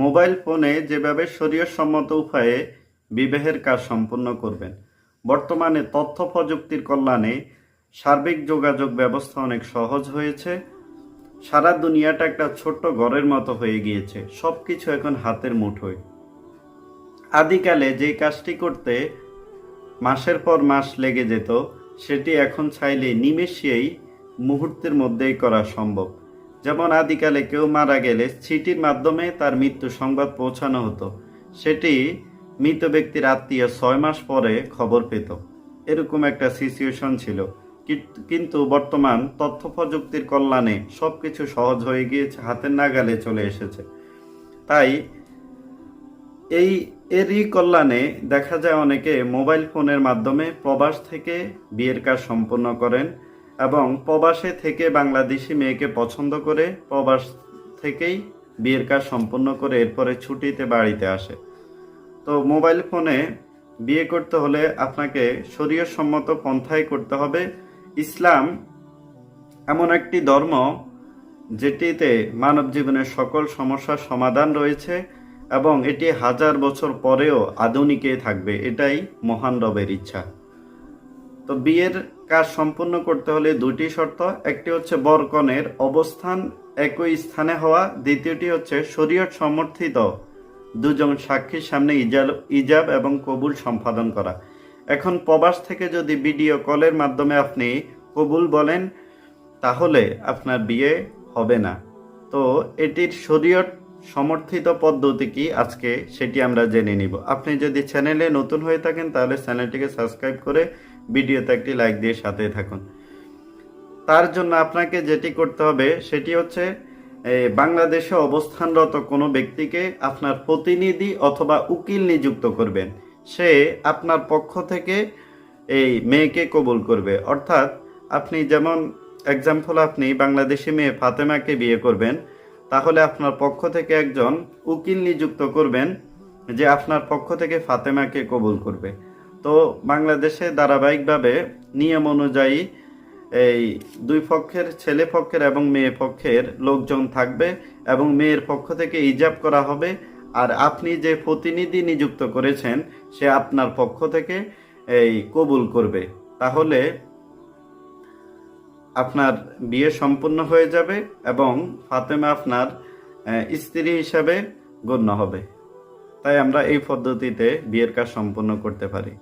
Mobile ফোনে যেভাবে সম্মত উপায়ে বিবাহের কাজ সম্পন্ন করবেন, বর্তমানে তথ্য প্রযুক্তির কল্যাণে সার্বিক যোগাযোগ ব্যবস্থা অনেক সহজ হয়েছে। সারা দুনিয়াটা একটা ছোট্ট ঘরের মতো হয়ে গিয়েছে সব কিছু এখন হাতের মুঠোয়। আদিকালে যে কাজটি করতে মাসের পর মাস লেগে যেত, সেটি এখন চাইলে নিমেষেই মুহূর্তের মধ্যেই করা সম্ভব। যেমন আদিকালে কেউ মারা গেলে চিঠির মাধ্যমে তার মৃত্যু সংবাদ পৌঁছানো হতো। সেটি মৃত ব্যক্তির আত্মীয় ছয় মাস পরে খবর পেত। এরকম একটা সিচুয়েশন ছিল। কিন্তু বর্তমান তথ্য প্রযুক্তির কল্যাণে সব কিছু সহজ হয়ে গিয়েছে, হাতের নাগালে চলে এসেছে। তাই এই, এরই কল্যাণে দেখা যায় অনেকে মোবাইল ফোনের মাধ্যমে প্রবাস থেকে বিয়ের কাজ সম্পন্ন করেন। এবং প্রবাসে থেকে বাংলাদেশি মেয়েকে পছন্দ করে প্রবাস থেকেই বিয়ের কাজ সম্পন্ন করে এরপরে ছুটিতে বাড়িতে আসে। তো মোবাইল ফোনে বিয়ে করতে হলে আপনাকে শরীয়সম্মত পন্থায় করতে হবে। ইসলাম এমন একটি ধর্ম যেটিতে মানব জীবনের সকল সমস্যার সমাধান রয়েছে এবং এটি হাজার বছর পরেও আধুনিকে থাকবে, এটাই মহান রবের ইচ্ছা। তো বিয়ের কাজ সম্পূর্ণ করতে হলে দুটি শর্ত, একটি হচ্ছে বরকনের অবস্থান একই স্থানে হওয়া, দ্বিতীয়টি হচ্ছে শরীয়ত সমর্থিত দুজন সাক্ষীর সামনে ইজাল ইজাব এবং কবুল সম্পাদন করা। এখন প্রবাস থেকে যদি ভিডিও কলের মাধ্যমে আপনি কবুল বলেন, তাহলে আপনার বিয়ে হবে না। তো এটির শরীয়ত সমর্থিত পদ্ধতি কি? আজকে সেটি আমরা জেনে নিব। আপনি যদি চ্যানেলে নতুন হয়ে থাকেন, তাহলে চ্যানেলটিকে সাবস্ক্রাইব করে ভিডিওতে একটি লাইক দিয়ে সাথে থাকুন। তার জন্য আপনাকে যেটি করতে হবে, সেটি হচ্ছে বাংলাদেশে অবস্থানরত কোনো ব্যক্তিকে আপনার প্রতিনিধি অথবা উকিল নিযুক্ত করবেন। সে আপনার পক্ষ থেকে এই মেয়েকে কবুল করবে। অর্থাৎ আপনি যেমন এক্সাম্পল আপনি বাংলাদেশি মেয়ে ফাতেমাকে বিয়ে করবেন, তাহলে আপনার পক্ষ থেকে একজন উকিল নিযুক্ত করবেন, যে আপনার পক্ষ থেকে ফাতেমাকে কবুল করবে। তো বাংলাদেশে ধারাবাহিকভাবে নিয়ম অনুযায়ী এই দুই পক্ষের ছেলে পক্ষের এবং মেয়ে পক্ষের লোকজন থাকবে এবং মেয়ের পক্ষ থেকে ইজাব করা হবে। আর আপনি যে প্রতিনিধি নিযুক্ত করেছেন, সে আপনার পক্ষ থেকে এই কবুল করবে। তাহলে আপনার বিয়ে সম্পূর্ণ হয়ে যাবে এবং ফাতেমা আপনার স্ত্রী হিসাবে গণ্য হবে। তাই আমরা এই পদ্ধতিতে বিয়ের কাজ সম্পন্ন করতে পারি।